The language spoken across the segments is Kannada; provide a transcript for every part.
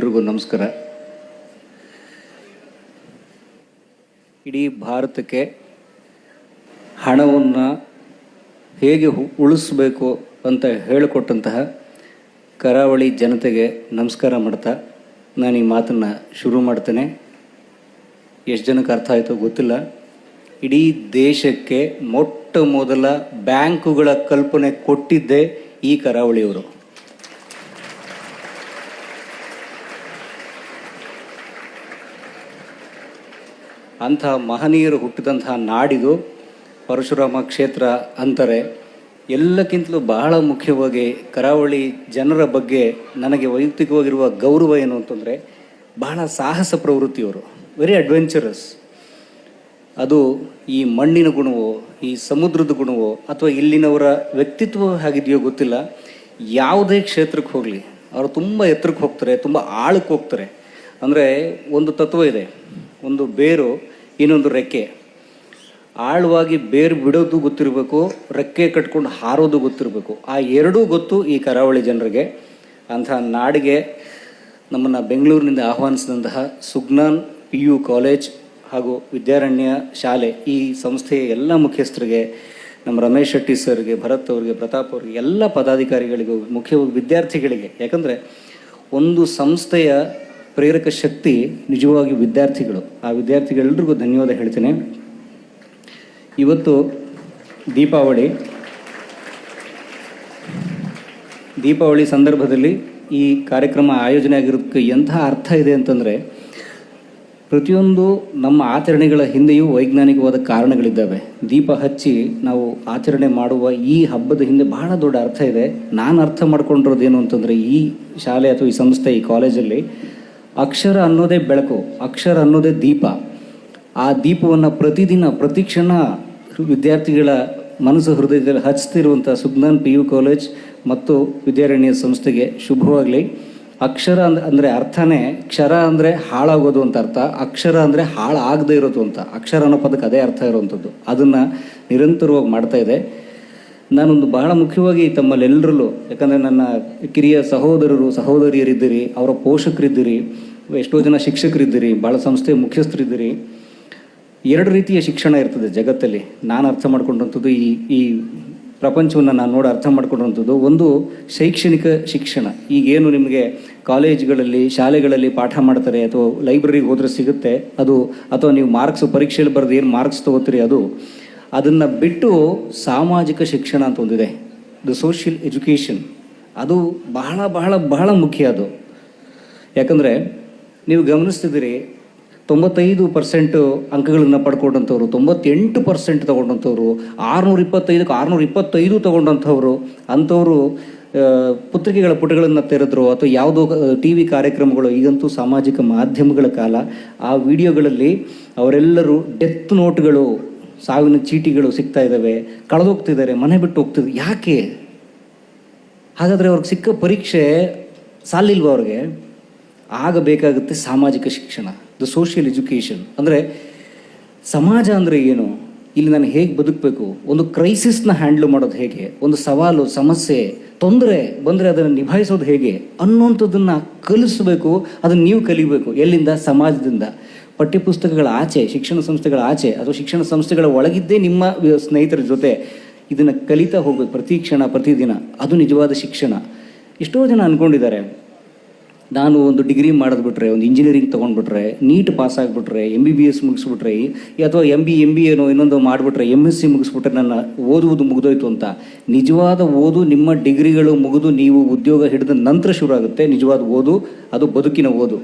ಎಲ್ರಿಗೂ ನಮಸ್ಕಾರ. ಇಡೀ ಭಾರತಕ್ಕೆ ಹಣವನ್ನು ಹೇಗೆ ಉಳಿಸ್ಬೇಕು ಅಂತ ಹೇಳಿಕೊಟ್ಟಂತಹ ಕರಾವಳಿ ಜನತೆಗೆ ನಮಸ್ಕಾರ ಮಾಡ್ತಾ ನಾನು ಈ ಮಾತನ್ನು ಶುರು ಮಾಡ್ತೇನೆ. ಎಷ್ಟು ಜನಕ್ಕೆ ಅರ್ಥ ಆಯಿತೋ ಗೊತ್ತಿಲ್ಲ. ಇಡೀ ದೇಶಕ್ಕೆ ಮೊಟ್ಟ ಮೊದಲ ಬ್ಯಾಂಕುಗಳ ಕಲ್ಪನೆ ಕೊಟ್ಟಿದ್ದೆ ಈ ಕರಾವಳಿಯವರು. ಅಂತಹ ಮಹನೀಯರು ಹುಟ್ಟಿದಂತಹ ನಾಡಿದು ಪರಶುರಾಮ ಕ್ಷೇತ್ರ ಅಂತಾರೆ. ಎಲ್ಲಕ್ಕಿಂತಲೂ ಬಹಳ ಮುಖ್ಯವಾಗಿ ಕರಾವಳಿ ಜನರ ಬಗ್ಗೆ ನನಗೆ ವೈಯಕ್ತಿಕವಾಗಿರುವ ಗೌರವ ಏನು ಅಂತಂದರೆ ಬಹಳ ಸಾಹಸ ಪ್ರವೃತ್ತಿಯವರು ವೆರಿ ಅಡ್ವೆಂಚರಸ್ ಅದು ಈ ಮಣ್ಣಿನ ಗುಣವೋ, ಈ ಸಮುದ್ರದ ಗುಣವೋ, ಅಥವಾ ಇಲ್ಲಿನವರ ವ್ಯಕ್ತಿತ್ವ ಆಗಿದೆಯೋ ಗೊತ್ತಿಲ್ಲ. ಯಾವುದೇ ಕ್ಷೇತ್ರಕ್ಕೆ ಹೋಗಲಿ, ಅವರು ತುಂಬ ಎತ್ತರಕ್ಕೆ ಹೋಗ್ತಾರೆ, ತುಂಬ ಆಳಕ್ಕೆ ಹೋಗ್ತಾರೆ. ಅಂದರೆ ಒಂದು ತತ್ವ ಇದೆ. ಒಂದು ಬೇರು ಇನ್ನೊಂದು ರೆಕ್ಕೆ. ಆಳವಾಗಿ ಬೇರು ಬಿಡೋದು ಗೊತ್ತಿರಬೇಕು, ರೆಕ್ಕೆ ಕಟ್ಕೊಂಡು ಹಾರೋದು ಗೊತ್ತಿರಬೇಕು. ಆ ಎರಡೂ ಗೊತ್ತು ಈ ಕರಾವಳಿ ಜನರಿಗೆ. ಅಂತಹ ನಾಡಿಗೆ ನಮ್ಮನ್ನು ಬೆಂಗಳೂರಿನಿಂದ ಆಹ್ವಾನಿಸಿದಂತಹ ಸುಗ್ನಾನ್ ಪಿ ಯು ಕಾಲೇಜ್ ಹಾಗೂ ವಿದ್ಯಾರಣ್ಯ ಶಾಲೆ, ಈ ಸಂಸ್ಥೆಯ ಎಲ್ಲ ಮುಖ್ಯಸ್ಥರಿಗೆ, ನಮ್ಮ ರಮೇಶ್ ಶೆಟ್ಟಿ ಸರ್ಗೆ, ಭರತ್ ಅವರಿಗೆ, ಪ್ರತಾಪ್ ಅವರಿಗೆ, ಎಲ್ಲ ಪದಾಧಿಕಾರಿಗಳಿಗೂ, ಮುಖ್ಯವಾಗಿ ವಿದ್ಯಾರ್ಥಿಗಳಿಗೆ. ಯಾಕಂದರೆ ಒಂದು ಸಂಸ್ಥೆಯ ಪ್ರೇರಕ ಶಕ್ತಿ ನಿಜವಾಗಿ ವಿದ್ಯಾರ್ಥಿಗಳು. ಆ ವಿದ್ಯಾರ್ಥಿಗಳೆಲ್ರಿಗೂ ಧನ್ಯವಾದ ಹೇಳ್ತೇನೆ. ಇವತ್ತು ದೀಪಾವಳಿ. ದೀಪಾವಳಿ ಸಂದರ್ಭದಲ್ಲಿ ಈ ಕಾರ್ಯಕ್ರಮ ಆಯೋಜನೆ ಆಗಿರೋದಕ್ಕೆ ಎಂಥ ಅರ್ಥ ಇದೆ ಅಂತಂದರೆ, ಪ್ರತಿಯೊಂದು ನಮ್ಮ ಆಚರಣೆಗಳ ಹಿಂದೆಯೂ ವೈಜ್ಞಾನಿಕವಾದ ಕಾರಣಗಳಿದ್ದಾವೆ. ದೀಪ ಹಚ್ಚಿ ನಾವು ಆಚರಣೆ ಮಾಡುವ ಈ ಹಬ್ಬದ ಹಿಂದೆ ಬಹಳ ದೊಡ್ಡ ಅರ್ಥ ಇದೆ. ನಾನು ಅರ್ಥ ಮಾಡ್ಕೊಂಡಿರೋದೇನು ಅಂತಂದರೆ ಈ ಶಾಲೆ ಅಥವಾ ಈ ಸಂಸ್ಥೆ, ಈ ಕಾಲೇಜಲ್ಲಿ ಅಕ್ಷರ ಅನ್ನೋದೇ ಬೆಳಕು, ಅಕ್ಷರ ಅನ್ನೋದೇ ದೀಪ. ಆ ದೀಪವನ್ನು ಪ್ರತಿದಿನ, ಪ್ರತಿ ಕ್ಷಣ ವಿದ್ಯಾರ್ಥಿಗಳ ಮನಸ್ಸು ಹೃದಯದಲ್ಲಿ ಹಚ್ತಿರುವಂಥ ಸುಜ್ಞಾನ್ ಪಿ ಯು ಕಾಲೇಜ್ ಮತ್ತು ವಿದ್ಯಾರಣ್ಯ ಸಂಸ್ಥೆಗೆ ಶುಭವಾಗಲಿ. ಅಕ್ಷರ ಅಂದ, ಅಂದರೆ ಅರ್ಥನೇ ಕ್ಷರ ಅಂದರೆ ಹಾಳಾಗೋದು ಅಂತ ಅರ್ಥ, ಅಕ್ಷರ ಅಂದರೆ ಹಾಳಾಗದೇ ಇರೋದು ಅಂತ. ಅಕ್ಷರ ಅನ್ನೋ ಪದಕ್ಕೆ ಅದೇ ಅರ್ಥ ಇರುವಂಥದ್ದು ಅದನ್ನು ನಿರಂತರವಾಗಿ ಮಾಡ್ತಾ ಇದೆ. ನಾನೊಂದು ಬಹಳ ಮುಖ್ಯವಾಗಿ ತಮ್ಮಲ್ಲೆಲ್ಲರಲ್ಲೂ ಯಾಕಂದರೆ ನನ್ನ ಕಿರಿಯ ಸಹೋದರರು, ಸಹೋದರಿಯರಿದ್ದೀರಿ, ಅವರ ಪೋಷಕರಿದ್ದೀರಿ, ಎಷ್ಟೋ ಜನ ಶಿಕ್ಷಕರಿದ್ದೀರಿ ಭಾಳ ಸಂಸ್ಥೆಯ ಮುಖ್ಯಸ್ಥರಿದ್ದೀರಿ. ಎರಡು ರೀತಿಯ ಶಿಕ್ಷಣ ಇರ್ತದೆ ಜಗತ್ತಲ್ಲಿ. ನಾನು ಅರ್ಥ ಮಾಡ್ಕೊಂಡಂಥದ್ದು ಈ ಈ ಪ್ರಪಂಚವನ್ನು ನಾನು ನೋಡಿ ಅರ್ಥ ಮಾಡ್ಕೊಂಡಂಥದ್ದು. ಒಂದು ಶೈಕ್ಷಣಿಕ ಶಿಕ್ಷಣ. ಈಗೇನು ನಿಮಗೆ ಕಾಲೇಜ್ಗಳಲ್ಲಿ, ಶಾಲೆಗಳಲ್ಲಿ ಪಾಠ ಮಾಡ್ತಾರೆ ಅಥವಾ ಲೈಬ್ರರಿಗೆ ಹೋದರೆ ಸಿಗುತ್ತೆ, ಅದು, ಅಥವಾ ನೀವು ಮಾರ್ಕ್ಸ್ ಪರೀಕ್ಷೆಯಲ್ಲಿ ಬರೆದು ಏನು ಮಾರ್ಕ್ಸ್ ತೊಗೋತೀರಿ, ಅದು ಅದನ್ನು ಬಿಟ್ಟು ಸಾಮಾಜಿಕ ಶಿಕ್ಷಣ ಅಂತ ಒಂದಿದೆ. ದ ಸೋಷಿಯಲ್ ಎಜುಕೇಷನ್ ಅದು ಬಹಳ ಬಹಳ ಬಹಳ ಮುಖ್ಯ ಅದು. ಯಾಕಂದರೆ ನೀವು ಗಮನಿಸ್ತಿದ್ದೀರಿ, ತೊಂಬತ್ತೈದು ಪರ್ಸೆಂಟು ಅಂಕಗಳನ್ನು ಪಡ್ಕೊಂಡಂಥವ್ರು, ತೊಂಬತ್ತೆಂಟು ಪರ್ಸೆಂಟ್ ತೊಗೊಂಡಂಥವ್ರು ಆರುನೂರ ಇಪ್ಪತ್ತೈದಕ್ಕೆ ಆರುನೂರ ಇಪ್ಪತ್ತೈದು ತೊಗೊಂಡಂಥವ್ರು, ಅಂಥವರು ಪತ್ರಿಕೆಗಳ ಪುಟಗಳನ್ನು ತೆರೆದ್ರು, ಅಥವಾ ಯಾವುದೋ ಟಿ ವಿ ಕಾರ್ಯಕ್ರಮಗಳು, ಈಗಂತೂ ಸಾಮಾಜಿಕ ಮಾಧ್ಯಮಗಳ ಕಾಲ, ಆ ವಿಡಿಯೋಗಳಲ್ಲಿ ಅವರೆಲ್ಲರೂ ಡೆತ್ ನೋಟ್ಗಳು ಸಾವಿನ ಚೀಟಿಗಳು ಸಿಗ್ತಾ ಇದ್ದಾವೆ, ಕಳೆದೋಗ್ತಿದ್ದಾರೆ, ಮನೆ ಬಿಟ್ಟು ಹೋಗ್ತಿದ್ದಾರೆ. ಯಾಕೆ? ಹಾಗಾದರೆ ಅವ್ರಿಗೆ ಸಿಕ್ಕ ಪರೀಕ್ಷೆ ಸಾಲಿಲ್ವ ಅವ್ರಿಗೆ? ಆಗ ಬೇಕಾಗುತ್ತೆ ಸಾಮಾಜಿಕ ಶಿಕ್ಷಣ ದ ಸೋಷಿಯಲ್ ಎಜುಕೇಷನ್ ಅಂದರೆ ಸಮಾಜ ಅಂದರೆ ಏನು? ಇಲ್ಲಿ ನಾನು ಹೇಗೆ ಬದುಕಬೇಕು? ಒಂದು ಕ್ರೈಸಿಸ್ನ ಹ್ಯಾಂಡ್ಲ್ ಮಾಡೋದು ಹೇಗೆ? ಒಂದು ಸವಾಲು, ಸಮಸ್ಯೆ, ತೊಂದರೆ ಬಂದರೆ ಅದನ್ನು ನಿಭಾಯಿಸೋದು ಹೇಗೆ? ಅನ್ನುವಂಥದ್ದನ್ನು ಕಲಿಸಬೇಕು, ಅದನ್ನು ನೀವು ಕಲಿಬೇಕು ಎಲ್ಲಿಂದ? ಸಮಾಜದಿಂದ. ಪಠ್ಯಪುಸ್ತಕಗಳ ಆಚೆ, ಶಿಕ್ಷಣ ಸಂಸ್ಥೆಗಳ ಆಚೆ ಅಥವಾ ಶಿಕ್ಷಣ ಸಂಸ್ಥೆಗಳ ಒಳಗಿದ್ದೇ ನಿಮ್ಮ ಸ್ನೇಹಿತರ ಜೊತೆ ಇದನ್ನು ಕಲಿತಾ ಹೋಗ್ಬೇಕು ಪ್ರತಿ ಕ್ಷಣ ಪ್ರತಿದಿನ ಅದು ನಿಜವಾದ ಶಿಕ್ಷಣ. ಎಷ್ಟೋ ಜನ ಅಂದ್ಕೊಂಡಿದ್ದಾರೆ ನಾನು ಒಂದು ಡಿಗ್ರಿ ಮಾಡಿದ್ಬಿಟ್ರೆ ಒಂದು ಇಂಜಿನಿಯರಿಂಗ್ ತೊಗೊಂಡ್ಬಿಟ್ರೆ ನೀಟ್ ಪಾಸ್ ಆಗಿಬಿಟ್ರೆ ಎಂ ಬಿ ಬಿ ಎಸ್ ಮುಗಿಸ್ಬಿಟ್ರೆ ಅಥವಾ ಎಂ ಬಿ ಎಂ ಬಿ ಏನೋ ಇನ್ನೊಂದು ಮಾಡಿಬಿಟ್ರೆ ಎಂ ಎಸ್ ಸಿ ಮುಗಿಸ್ಬಿಟ್ರೆ ನನ್ನ ಓದುವುದು ಮುಗಿದೋಯ್ತು ಅಂತ. ನಿಜವಾದ ಓದು ನಿಮ್ಮ ಡಿಗ್ರಿಗಳು ಮುಗಿದು ನೀವು ಉದ್ಯೋಗ ಹಿಡಿದ ನಂತರ ಶುರು ಆಗುತ್ತೆ. ನಿಜವಾದ ಓದು, ಅದು ಬದುಕಿನ ಓದು.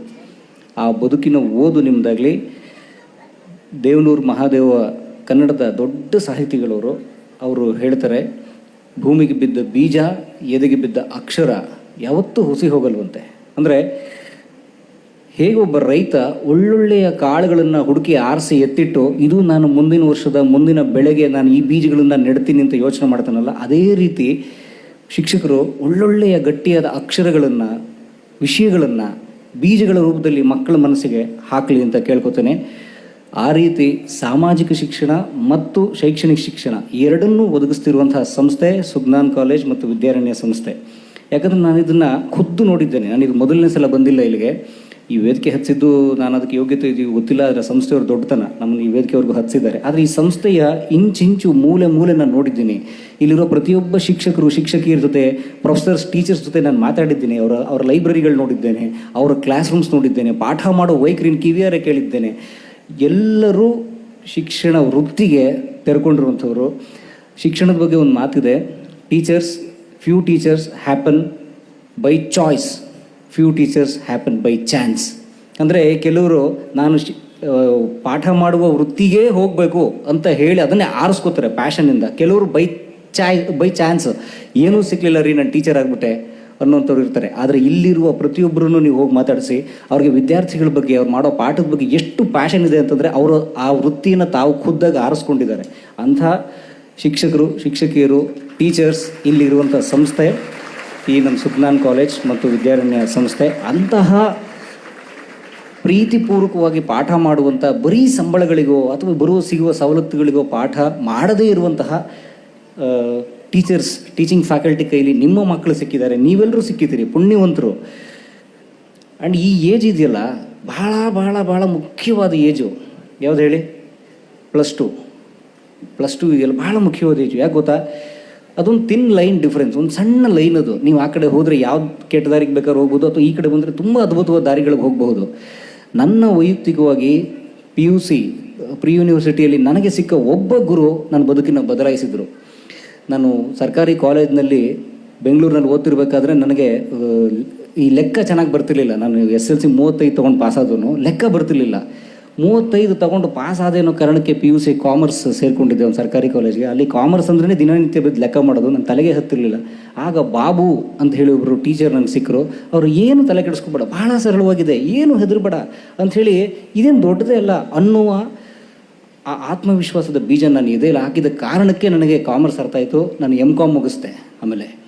ಆ ಬದುಕಿನ ಓದು ನಿಮ್ಮದಾಗಲಿ ದೇವನೂರು ಮಹಾದೇವ ಕನ್ನಡದ ದೊಡ್ಡ ಸಾಹಿತಿಗಳವರು, ಅವರು ಹೇಳ್ತಾರೆ, ಭೂಮಿಗೆ ಬಿದ್ದ ಬೀಜ, ಎದೆಗೆ ಬಿದ್ದ ಅಕ್ಷರ ಯಾವತ್ತೂ ಹುಸಿ ಹೋಗಲ್ವಂತೆ. ಅಂದರೆ, ಹೇಗೆ ಒಬ್ಬ ರೈತ ಒಳ್ಳೊಳ್ಳೆಯ ಕಾಳುಗಳನ್ನು ಹುಡುಕಿ ಆರಿಸಿ ಎತ್ತಿಟ್ಟು, ಇದು ನಾನು ಮುಂದಿನ ವರ್ಷದ ಮುಂದಿನ ಬೆಳೆಗೆ ನಾನು ಈ ಬೀಜಗಳನ್ನು ನೆಡ್ತೀನಿ ಅಂತ ಯೋಚನೆ ಮಾಡ್ತಾನಲ್ಲ, ಅದೇ ರೀತಿ ಶಿಕ್ಷಕರು ಒಳ್ಳೊಳ್ಳೆಯ ಗಟ್ಟಿಯಾದ ಅಕ್ಷರಗಳನ್ನು, ವಿಷಯಗಳನ್ನು ಬೀಜಗಳ ರೂಪದಲ್ಲಿ ಮಕ್ಕಳ ಮನಸ್ಸಿಗೆ ಹಾಕಲಿ ಅಂತ ಕೇಳ್ಕೊತೇನೆ. ಆ ರೀತಿ ಸಾಮಾಜಿಕ ಶಿಕ್ಷಣ ಮತ್ತು ಶೈಕ್ಷಣಿಕ ಶಿಕ್ಷಣ ಎರಡನ್ನೂ ಒದಗಿಸ್ತಿರುವಂತಹ ಸಂಸ್ಥೆ ಸುಜ್ಞಾನ್ ಕಾಲೇಜ್ ಮತ್ತು ವಿದ್ಯಾರಣ್ಯ ಸಂಸ್ಥೆ. ಯಾಕಂದ್ರೆ ನಾನು ಇದನ್ನು ಖುದ್ದು ನೋಡಿದ್ದೇನೆ. ನಾನು ಇದು ಮೊದಲನೇ ಸಲ ಬಂದಿಲ್ಲ ಇಲ್ಲಿಗೆ. ಈ ವೇದಿಕೆ ಹಚ್ಚಿದ್ದು ನಾನು ಅದಕ್ಕೆ ಯೋಗ್ಯತೆ ಇದೆಯೋ ಗೊತ್ತಿಲ್ಲ ಅದರ ಸಂಸ್ಥೆಯವರು ದೊಡ್ಡತನ ನಮ್ಮನ್ನು ಈ ವೇದಿಕೆವರೆಗೂ ಹಚ್ಚಿದ್ದಾರೆ. ಆದರೆ ಈ ಸಂಸ್ಥೆಯ ಇಂಚಿಂಚು ಮೂಲೆ ಮೂಲೆ ನಾನು ನೋಡಿದ್ದೀನಿ. ಇಲ್ಲಿರೋ ಪ್ರತಿಯೊಬ್ಬ ಶಿಕ್ಷಕರು, ಶಿಕ್ಷಕಿಯರ ಜೊತೆ ಪ್ರೊಫೆಸರ್ಸ್ ಟೀಚರ್ಸ್ ಜೊತೆ ನಾನು ಮಾತಾಡಿದ್ದೀನಿ. ಅವರ ಅವರ ಲೈಬ್ರರಿಗಳು ನೋಡಿದ್ದೇನೆ, ಅವರ ಕ್ಲಾಸ್ ರೂಮ್ಸ್ ನೋಡಿದ್ದೇನೆ, ಪಾಠ ಮಾಡೋ ವೈಖರಿನ ಕಿವಿಯಾರೆ ಕೇಳಿದ್ದೇನೆ. ಎಲ್ಲರೂ ಶಿಕ್ಷಣ ವೃತ್ತಿಗೆ ತೆರ್ಕೊಂಡಿರುವಂಥವ್ರು. ಶಿಕ್ಷಣದ ಬಗ್ಗೆ ಒಂದು ಮಾತಿದೆ teachers few teachers happen by choice few teachers happen by chance ಅಂದರೆ ಕೆಲವರು, ನಾನು ಪಾಠ ಮಾಡುವ ವೃತ್ತಿಗೇ ಹೋಗಬೇಕು ಅಂತ ಹೇಳಿ ಅದನ್ನೇ ಆರಿಸ್ಕೋತಾರೆ ಪ್ಯಾಷನ್ನಿಂದ ಕೆಲವರು ಬೈ ಚಾಯ್, ಬೈ ಚಾನ್ಸ್. ಏನೂ ಸಿಕ್ಕಲಿಲ್ಲ ರೀ, ನಾನು ಟೀಚರ್ ಆಗಿಬಿಟ್ಟೆ ಅನ್ನೋಂಥವ್ರು ಇರ್ತಾರೆ. ಆದರೆ ಇಲ್ಲಿರುವ ಪ್ರತಿಯೊಬ್ಬರೂ ನೀವು ಹೋಗಿ ಮಾತಾಡಿಸಿ, ಅವ್ರಿಗೆ ವಿದ್ಯಾರ್ಥಿಗಳ ಬಗ್ಗೆ, ಅವ್ರು ಮಾಡೋ ಪಾಠದ ಬಗ್ಗೆ ಎಷ್ಟು ಪ್ಯಾಷನ್ ಇದೆ ಅಂತಂದರೆ ಅವರು ಆ ವೃತ್ತಿಯನ್ನು ತಾವು ಖುದ್ದಾಗಿ ಆರಿಸ್ಕೊಂಡಿದ್ದಾರೆ. ಅಂಥ ಶಿಕ್ಷಕರು, ಶಿಕ್ಷಕಿಯರು ಟೀಚರ್ಸ್ ಇಲ್ಲಿರುವಂಥ ಸಂಸ್ಥೆ ಈ ನಮ್ಮ ಸುಜ್ಞಾನ್ ಕಾಲೇಜ್ ಮತ್ತು ವಿದ್ಯಾರಣ್ಯ ಸಂಸ್ಥೆ. ಅಂತಹ ಪ್ರೀತಿಪೂರ್ವಕವಾಗಿ ಪಾಠ ಮಾಡುವಂಥ ಬರೀ ಸಂಬಳಗಳಿಗೋ ಅಥವಾ ಬರುವ ಸಿಗುವ ಸವಲತ್ತುಗಳಿಗೋ ಪಾಠ ಮಾಡದೇ ಇರುವಂತಹ ಟೀಚರ್ಸ್ ಟೀಚಿಂಗ್ ಫ್ಯಾಕಲ್ಟಿ ಕೈಲಿ ನಿಮ್ಮ ಮಕ್ಕಳು ಸಿಕ್ಕಿದ್ದಾರೆ ನೀವೆಲ್ಲರೂ ಸಿಕ್ಕಿದ್ದೀರಿ, ಪುಣ್ಯವಂತರು. ಆ್ಯಂಡ್ ಈ ಏಜ್ ಇದೆಯಲ್ಲ ಭಾಳ ಭಾಳ ಭಾಳ ಮುಖ್ಯವಾದ ಏಜು ಯಾವ್ದು ಹೇಳಿ? ಪ್ಲಸ್ ಟು ಪ್ಲಸ್ ಟು ಇದೆಯಲ್ಲ ಭಾಳ ಮುಖ್ಯವಾದ ಏಜು ಯಾಕೆ ಗೊತ್ತಾ? ಅದೊಂದು ತಿನ್ ಲೈನ್ ಡಿಫ್ರೆನ್ಸ್ ಒಂದು ಸಣ್ಣ ಲೈನ್ ಅದು. ನೀವು ಆ ಕಡೆ ಹೋದರೆ ಯಾವ್ದು ಕೆಟ್ಟ ದಾರಿಗೆ ಬೇಕಾದ್ರೆ ಹೋಗ್ಬೋದು, ಅಥವಾ ಈ ಕಡೆ ಬಂದರೆ ತುಂಬ ಅದ್ಭುತವಾದ ದಾರಿಗಳಿಗೆ ಹೋಗಬಹುದು. ನನ್ನ ವೈಯಕ್ತಿಕವಾಗಿ ಪಿ ಯು ಸಿ ಪ್ರಿ ಯೂನಿವರ್ಸಿಟಿಯಲ್ಲಿ ನನಗೆ ಸಿಕ್ಕ ಒಬ್ಬ ಗುರು ನನ್ನ ಬದುಕಿನ ಬದಲಾಯಿಸಿದರು. ನಾನು ಸರ್ಕಾರಿ ಕಾಲೇಜ್ನಲ್ಲಿ ಬೆಂಗಳೂರಿನಲ್ಲಿ ಓದ್ತಿರ್ಬೇಕಾದ್ರೆ ನನಗೆ ಈ ಲೆಕ್ಕ ಚೆನ್ನಾಗಿ ಬರ್ತಿರ್ಲಿಲ್ಲ. ನಾನು ಎಸ್ ಎಲ್ ಸಿ ಮೂವತ್ತೈದು ತೊಗೊಂಡು ಪಾಸ್ ಆದನು ಲೆಕ್ಕ ಬರ್ತಿರ್ಲಿಲ್ಲ. ಮೂವತ್ತೈದು ತೊಗೊಂಡು ಪಾಸ್ ಆದೇನೋ ಕಾರಣಕ್ಕೆ ಪಿ ಯು ಸಿ ಕಾಮರ್ಸ್ ಸೇರಿಕೊಂಡಿದ್ದೆ ಒಂದು ಸರ್ಕಾರಿ ಕಾಲೇಜ್ಗೆ. ಅಲ್ಲಿ ಕಾಮರ್ಸ್ ಅಂದ್ರೆ ದಿನನಿತ್ಯ ಬಿದ್ದು ಲೆಕ್ಕ ಮಾಡೋದು, ನನ್ನ ತಲೆಗೆ ಹತ್ತಿರಲಿಲ್ಲ. ಆಗ ಬಾಬು ಅಂತ ಹೇಳಿ ಒಬ್ಬರು ಟೀಚರ್ ನನಗೆ ಸಿಕ್ಕರು ಅವರು ಏನು ತಲೆ ಕೆಡಿಸ್ಕೊಬೇಡ, ಬಹಳ ಸರಳವಾಗಿದೆ, ಏನು ಹೆದರ್ಬೇಡ ಅಂಥೇಳಿ ಇದೇನು ದೊಡ್ಡದೇ ಅಲ್ಲ ಅನ್ನುವ ಆ ಆತ್ಮವಿಶ್ವಾಸದ ಬೀಜ ನಾನು ಎದೆಯಲ್ಲಿ ಹಾಕಿದ ಕಾರಣಕ್ಕೆ ನನಗೆ ಕಾಮರ್ಸ್ ಅರ್ಥ ಆಯಿತು. ನಾನು ಎಂ ಕಾಮ್ ಮುಗಿಸ್ದೆ ಆಮೇಲೆ.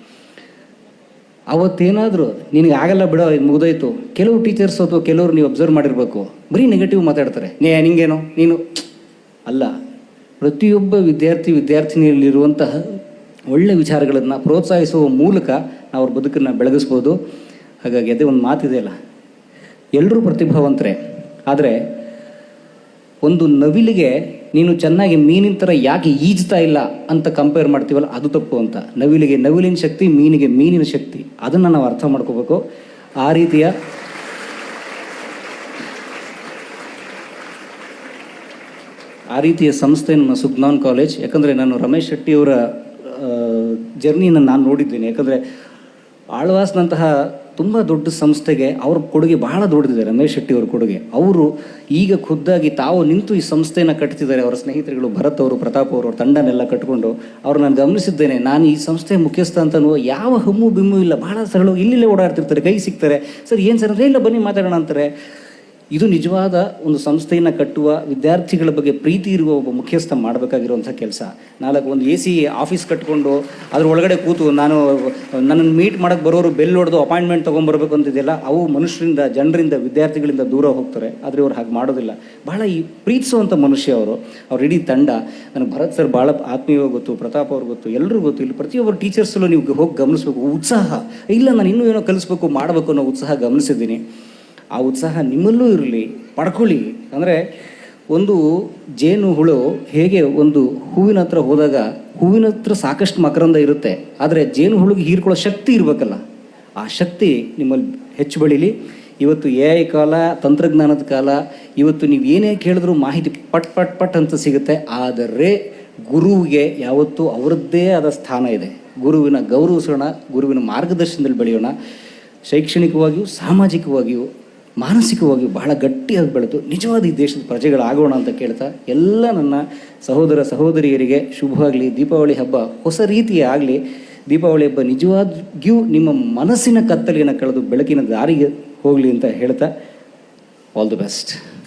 ಅವತ್ತೇನಾದರೂ ನಿನಗೆ ಆಗಲ್ಲ ಬಿಡೋ ಮುಗಿದೋಯ್ತು. ಕೆಲವು ಟೀಚರ್ಸ್ ಅಥವಾ ಕೆಲವರು ನೀವು ಅಬ್ಸರ್ವ್ ಮಾಡಿರಬೇಕು. ಬರೀ ನೆಗೆಟಿವ್ ಮಾತಾಡ್ತಾರೆ. ನೇ, ನಿಂಗೇನು? ನೀನು? ಅಲ್ಲ, ಪ್ರತಿಯೊಬ್ಬ ವಿದ್ಯಾರ್ಥಿ ವಿದ್ಯಾರ್ಥಿನಿಯಲ್ಲಿರುವಂತಹ ಒಳ್ಳೆ ವಿಚಾರಗಳನ್ನು ಪ್ರೋತ್ಸಾಹಿಸುವ ಮೂಲಕ ನಾವು ಅವ್ರ ಬದುಕನ್ನು ಬೆಳಗಿಸ್ಬೋದು. ಹಾಗಾಗಿ ಅದೇ ಒಂದು ಮಾತಿದೆಯಲ್ಲ ಎಲ್ಲರೂ ಪ್ರತಿಭಾವಂತರೇ. ಆದರೆ ಒಂದು ನವಿಲಿಗೆ ನೀನು ಚೆನ್ನಾಗಿ ಮೀನಿನ ಥರ ಯಾಕೆ ಈಜ್ತಾ ಇಲ್ಲ ಅಂತ ಕಂಪೇರ್ ಮಾಡ್ತೀವಲ್ಲ, ಅದು ತಪ್ಪು ಅಂತ. ನವಿಲಿಗೆ ನವಿಲಿನ ಶಕ್ತಿ, ಮೀನಿಗೆ ಮೀನಿನ ಶಕ್ತಿ. ಅದನ್ನು ನಾವು ಅರ್ಥ ಮಾಡ್ಕೋಬೇಕು. ಆ ರೀತಿಯ ಆ ರೀತಿಯ ಸಂಸ್ಥೆ ನಮ್ಮ ಸುಜ್ಞಾನ್ ಕಾಲೇಜ್. ಯಾಕಂದರೆ ನಾನು ರಮೇಶ್ ಶೆಟ್ಟಿಯವರ ಜರ್ನಿಯನ್ನು ನಾನು ನೋಡಿದ್ದೀನಿ. ಯಾಕಂದರೆ ಆಳ್ವಾಸ್ನಂತಹ ತುಂಬ ದೊಡ್ಡ ಸಂಸ್ಥೆಗೆ ಅವ್ರ ಕೊಡುಗೆ ಬಹಳ ದೊಡ್ಡದಿದೆ, ರಮೇಶ್ ಶೆಟ್ಟಿ ಅವ್ರ ಕೊಡುಗೆ. ಅವರು ಈಗ ಖುದ್ದಾಗಿ ತಾವು ನಿಂತು ಈ ಸಂಸ್ಥೆಯನ್ನು ಕಟ್ತಿದ್ದಾರೆ, ಅವರ ಸ್ನೇಹಿತರುಗಳು ಭರತ್ ಅವರು, ಪ್ರತಾಪ್ ಅವರು ತಂಡನೆಲ್ಲ ಕಟ್ಕೊಂಡು. ಅವ್ರು ನಾನು ಗಮನಿಸಿದ್ದೇನೆ, ನಾನು ಈ ಸಂಸ್ಥೆ ಮುಖ್ಯಸ್ಥ ಅಂತನೂ ಯಾವ ಹಮ್ಮು ಬಿಮ್ಮು ಇಲ್ಲ, ಬಹಳ ಸರಳವಾಗಿ ಇಲ್ಲಿಲ್ಲೇ ಓಡಾಡ್ತಿರ್ತಾರೆ, ಕೈ ಸಿಗ್ತಾರೆ ಸರ್, ಏನು ಸರ್? ಅಂದರೆ ಇಲ್ಲ, ಬನ್ನಿ, ಮಾತಾಡೋಣ ಅಂತಾರೆ. ಇದು ನಿಜವಾದ ಒಂದು ಸಂಸ್ಥೆಯನ್ನು ಕಟ್ಟುವ ವಿದ್ಯಾರ್ಥಿಗಳ ಬಗ್ಗೆ ಪ್ರೀತಿ ಇರುವ ಒಬ್ಬ ಮುಖ್ಯಸ್ಥ ಮಾಡಬೇಕಾಗಿರುವಂಥ ಕೆಲಸ. ನಾಲ್ಕು, ಒಂದು ಎ ಸಿ ಆಫೀಸ್ ಕಟ್ಕೊಂಡು ಅದ್ರ ಒಳಗಡೆ ಕೂತು ನಾನು ನನ್ನನ್ನು ಮೀಟ್ ಮಾಡೋಕ್ಕೆ ಬರೋರು ಬೆಲ್ ಹೊಡೆದು ಅಪಾಯಿಂಟ್ಮೆಂಟ್ ತೊಗೊಂಬರ್ಬೇಕು ಅಂತಿದೆಯಲ್ಲ, ಅವು ಮನುಷ್ಯರಿಂದ, ಜನರಿಂದ, ವಿದ್ಯಾರ್ಥಿಗಳಿಂದ ದೂರ ಹೋಗ್ತಾರೆ. ಆದರೆ ಇವ್ರು ಹಾಗೆ ಮಾಡೋದಿಲ್ಲ. ಬಹಳ ಈ ಪ್ರೀತಿಸುವಂಥ ಮನುಷ್ಯ ಅವರು. ಅವ್ರ ಇಡೀ ತಂಡ ನನಗೆ ಭರತ್ ಸರ್ ಭಾಳ ಆತ್ಮೀಯ ಗೊತ್ತು, ಪ್ರತಾಪ್ ಅವ್ರಿಗೆ ಗೊತ್ತು ಎಲ್ಲರೂ ಗೊತ್ತು. ಇಲ್ಲಿ ಪ್ರತಿಯೊಬ್ಬರು ಟೀಚರ್ಸಲ್ಲೂ ನೀವು ಹೋಗಿ ಗಮನಿಸಬೇಕು. ಉತ್ಸಾಹ. ಇಲ್ಲ, ನಾನು ಇನ್ನೂ ಏನೋ ಕಲಿಸ್ಬೇಕು, ಮಾಡಬೇಕು ಅನ್ನೋ ಉತ್ಸಾಹ ಗಮನಿಸಿದ್ದೀನಿ. ಆ ಉತ್ಸಾಹ ನಿಮ್ಮಲ್ಲೂ ಇರಲಿ, ಪಡ್ಕೊಳ್ಳಿ. ಅಂದರೆ ಒಂದು ಜೇನು ಹುಳು ಹೇಗೆ ಒಂದು ಹೂವಿನ ಹತ್ರ ಹೋದಾಗ ಹೂವಿನ ಹತ್ರ ಸಾಕಷ್ಟು ಮಕರಂದ ಇರುತ್ತೆ. ಆದರೆ ಜೇನು ಹುಳುಗೆ ಹೀರ್ಕೊಳ್ಳೋ ಶಕ್ತಿ ಇರಬೇಕಲ್ಲ. ಆ ಶಕ್ತಿ ನಿಮ್ಮಲ್ಲಿ ಹೆಚ್ಚು ಬೆಳೀಲಿ. ಇವತ್ತು ಎ ಐ ಕಾಲ, ತಂತ್ರಜ್ಞಾನದ ಕಾಲ, ಇವತ್ತು ನೀವು ಏನೇ ಕೇಳಿದ್ರೂ ಮಾಹಿತಿ ಪಟ್ ಪಟ್ ಪಟ್ ಅಂತ ಸಿಗುತ್ತೆ. ಆದರೆ ಗುರುವಿಗೆ ಯಾವತ್ತೂ ಅವರದ್ದೇ ಆದ ಸ್ಥಾನ ಇದೆ. ಗುರುವಿನ ಗೌರವಿಸೋಣ, ಗುರುವಿನ ಮಾರ್ಗದರ್ಶನದಲ್ಲಿ ಬೆಳೆಯೋಣ. ಶೈಕ್ಷಣಿಕವಾಗಿಯೂ, ಸಾಮಾಜಿಕವಾಗಿಯೂ ಮಾನಸಿಕವಾಗಿಯೂ ಬಹಳ ಗಟ್ಟಿಯಾಗಿ ಬೆಳೆದು ನಿಜವಾದ ಈ ದೇಶದ ಪ್ರಜೆಗಳಾಗೋಣ ಅಂತ ಕೇಳ್ತಾ ಎಲ್ಲ ನನ್ನ ಸಹೋದರ ಸಹೋದರಿಯರಿಗೆ ಶುಭವಾಗಲಿ ದೀಪಾವಳಿ ಹಬ್ಬ ಹೊಸ ರೀತಿಯ ಆಗಲಿ. ದೀಪಾವಳಿ ಹಬ್ಬ ನಿಜವಾಗಿಯೂ ನಿಮ್ಮ ಮನಸ್ಸಿನ ಕತ್ತಲೆಯನ್ನು ಕಳೆದು ಬೆಳಕಿನ ದಾರಿಗೆ ಹೋಗಲಿ ಅಂತ ಹೇಳ್ತಾ. All the best